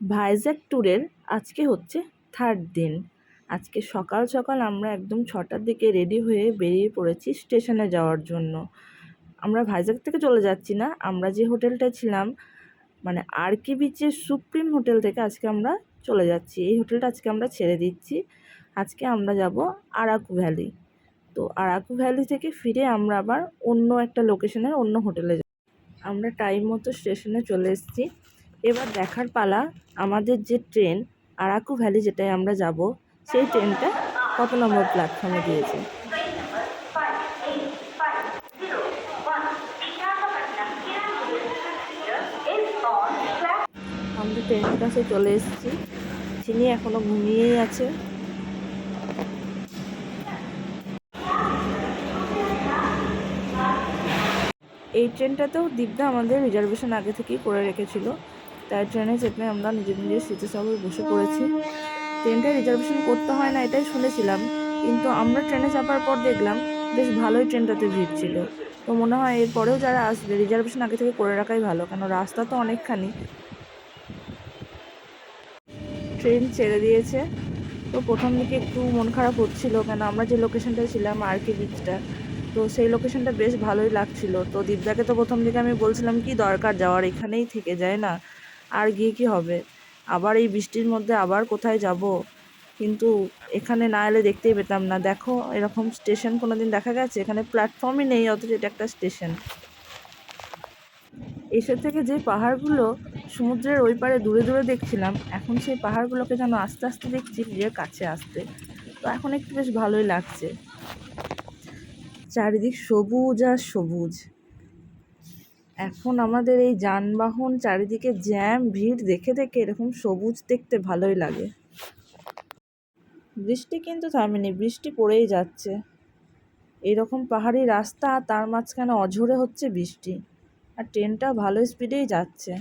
ভাইজ্যাক ট্যুরের আজকে হচ্ছে থার্ড দিন। আজকে সকাল সকাল আমরা একদম ছটার দিকে রেডি হয়ে বেরিয়ে পড়েছি স্টেশনে যাওয়ার জন্য। আমরা ভাইজ্যাক থেকে চলে যাচ্ছি না, আমরা যে হোটেলটা ছিলাম মানে আর কে বিচের সুপ্রিম হোটেল থেকে আজকে আমরা চলে যাচ্ছি। এই হোটেলটা আজকে আমরা ছেড়ে দিচ্ছি। আজকে আমরা যাব আরাকু ভ্যালি। তো আরাকু ভ্যালি থেকে ফিরে আমরা আবার অন্য একটা লোকেশনের অন্য হোটেলে যাব। আমরা টাইম মতো স্টেশনে চলে এসেছি। এবার দেখার পালা আমাদের যে ট্রেন, আরাকু ভ্যালি যেটায় আমরা যাব, সেই ট্রেনটা কত নম্বর প্ল্যাটফর্মে দিয়েছে? আমরা ট্রেনের কাছে চলে এসেছি। চিনি এখনও ঘুমিয়েই আছে। এই ট্রেনটাতেও দীপদা আমাদের রিজার্ভেশন আগে থেকেই করে রেখেছিল। তাই ট্রেনে চেপে আমরা নিজের নিজের সিটে বসে পড়েছি। ট্রেনটা রিজার্ভেশন করতে হয় না, এটাই শুনেছিলাম। কিন্তু আমরা ট্রেনে চাপার পর দেখলাম, বেশ ভালোই ট্রেনটাতে ভিড় ছিল। তো মনে হয় এরপরেও যারা আসবে রিজার্ভেশন আগে থেকে করে রাখাই ভালো, কেন রাস্তা তো অনেকখানি। ট্রেন ছেড়ে দিয়েছে। তো প্রথম দিকে একটু মন খারাপ হচ্ছিল, কেন আমরা যে লোকেশনটায় ছিলাম, আর কে বিচটা তো সেই লোকেশনটা বেশ ভালোই লাগছিল। তো দীপদাকে তো প্রথম দিকে আমি বলছিলাম, কি দরকার, যাওয়ার এখানেই থেকে যায় না। আর গিয়ে কি হবে? আবার এই বৃষ্টির মধ্যে আবার কোথায় যাব? কিন্তু এখানে না এলে দেখতেই পেতাম না। দেখো, এরকম স্টেশন কোনো দিন দেখা গেছে? এখানে প্ল্যাটফর্মই নেই, অথচ এটা একটা স্টেশন। এসে থেকে যে পাহাড়গুলো সমুদ্রের ওই পারে দূরে দূরে দেখছিলাম, এখন সেই পাহাড়গুলোকে যেন আস্তে আস্তে দেখছি, নিজের কাছে আসতে। তো এখন একটু বেশ ভালোই লাগছে। চারিদিক সবুজ আর সবুজ। এখন আমাদের এই যানবাহন চারিদিকে জ্যাম, ভিড় দেখে দেখে এরকম সবুজ দেখতে ভালোই লাগে। বৃষ্টি কিন্তু থামেনি, বৃষ্টি পড়েই যাচ্ছে। এরকম পাহাড়ি রাস্তা, তার মাঝখানে অঝরে হচ্ছে বৃষ্টি। আর ট্রেনটা ভালো স্পিডেই যাচ্ছে।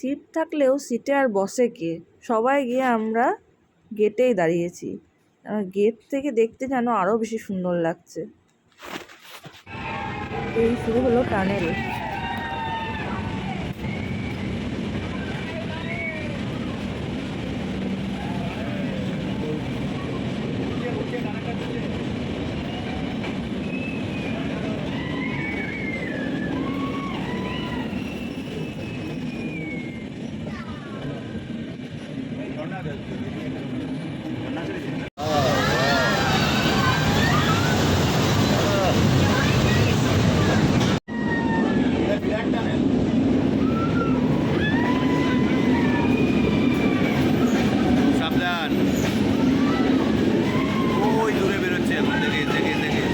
সিট থাকলেও সিটে আর বসে কে? সবাই গিয়ে আমরা গেটেই দাঁড়িয়েছি। গেট থেকে দেখতে যেন আরও বেশি সুন্দর লাগছে। এই শুরু হলো টানেল সাবধান ওই দূরে বেরোচ্ছে এখন দেখে দেখে দেখে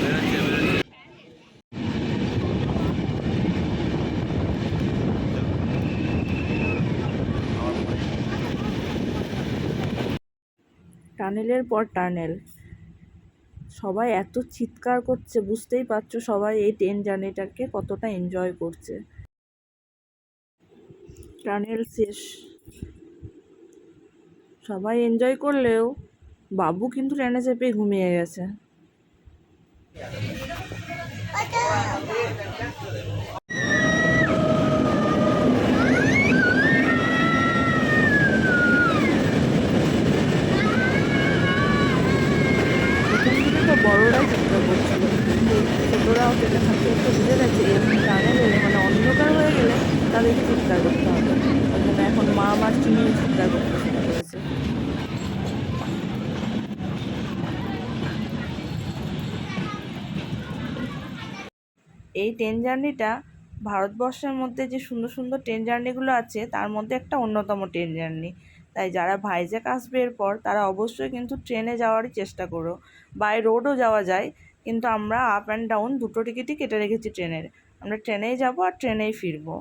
বেরোচ্ছে বেরোচ্ছে টানেলের পর টানেল। সবাই এত চিৎকার করছে, বুঝতেই পারছ সবাই এই ট্রেন জার্নিটাকে কতটা এনজয় করছে। টানেল শেষ। সবাই এনজয় করলেও বাবু কিন্তু ট্রেনে চেপে ঘুমিয়ে গেছে প্রথম দিকে তো বড়রাই চিৎকার করছিল ছোটরাও ট্রেনে থাকতে একটু বুঝে গেছে এরকম টানে গেলে মানে অন্ধকার হয়ে গেলে তাদেরকে চিৎকার করতে হবে। এখন মা আমার চিনিয়ে চিৎকার করতে শুরু করেছে। এই ট্রেন জার্নিটা ভারতবর্ষের মধ্যে যে সুন্দর সুন্দর ট্রেন জার্নিগুলো আছে, তার মধ্যে একটা অন্যতম ট্রেন জার্নি। তাই যারা ভাইজ্যাক আসবে এরপর তারা অবশ্যই কিন্তু ট্রেনে যাওয়ারই চেষ্টা করো বাই রোডও যাওয়া যায়। কিন্তু আমরা আপ অ্যান্ড ডাউন দুটো টিকিটই কেটে রেখেছি ট্রেনের। আমরা ট্রেনেই যাব আর ট্রেনেই ফিরবো।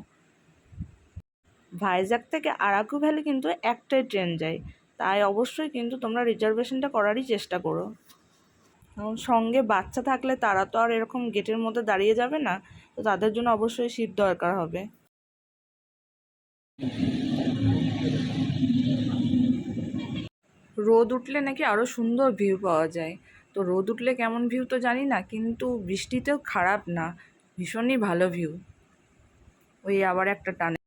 ভাইজ্যাক থেকে আরাকু ভ্যালি কিন্তু একটাই ট্রেন যায়। তাই অবশ্যই কিন্তু তোমরা রিজার্ভেশনটা করারই চেষ্টা করো। কারণ সঙ্গে বাচ্চা থাকলে তারা তো আর এরকম গেটের মধ্যে দাঁড়িয়ে যাবে না। তো তাদের জন্য অবশ্যই সিট দরকার হবে। রোদ উঠলে নাকি আরও সুন্দর ভিউ পাওয়া যায়। তো রোদ উঠলে কেমন ভিউ তো জানি না, কিন্তু বৃষ্টিতেও খারাপ না, ভীষণই ভালো ভিউ ওই আবার একটা টানেল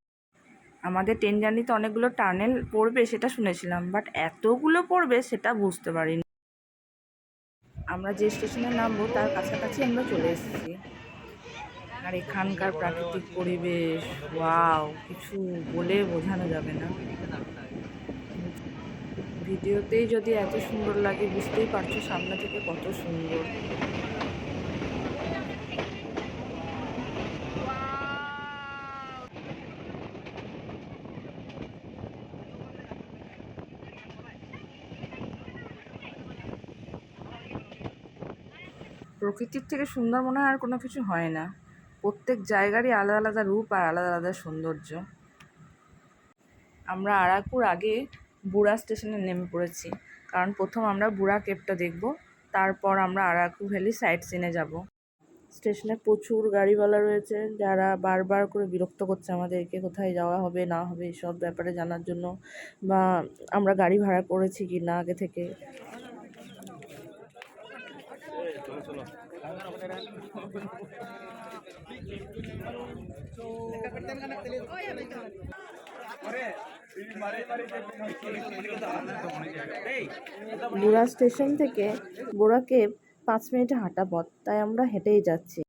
আমাদের ট্রেন জার্নিতে অনেকগুলো টানেল পড়বে সেটা শুনেছিলাম বাট এতগুলো পড়বে সেটা বুঝতে পারিনি। আমরা যে স্টেশনে নামবো, তার কাছাকাছি আমরা চলে এসেছি। আর এখানকার প্রাকৃতিক পরিবেশ, ওয়াও, কিছু বলে বোঝানো যাবে না। ভিডিওতেই যদি এত সুন্দর লাগে, বুঝতেই পারছ সামনে থেকে কত সুন্দর। প্রকৃতির থেকে সুন্দর মনে হয় আর কোনো কিছু হয় না। প্রত্যেক জায়গারই আলাদা আলাদা রূপ আর আলাদা আলাদা সৌন্দর্য। আমরা আরাকুর আগে বুড়া স্টেশনে নেমে পড়েছি। কারণ প্রথম আমরা বুড়া কেপটা দেখব, তারপর আমরা আরাকু ভ্যালি সাইট সিনে যাব। স্টেশনে প্রচুর গাড়িওয়ালা রয়েছে, যারা বারবার করে বিরক্ত করছে আমাদেরকে, কোথায় যাওয়া হবে, না হবে সব ব্যাপারে জানার জন্য, বা আমরা গাড়ি ভাড়া করেছি কি না আগে থেকে। বুড়া স্টেশন থেকে বোড়াকে পাঁচ মিনিটে হাঁটা পথ তাই আমরা হেঁটেই যাচ্ছি।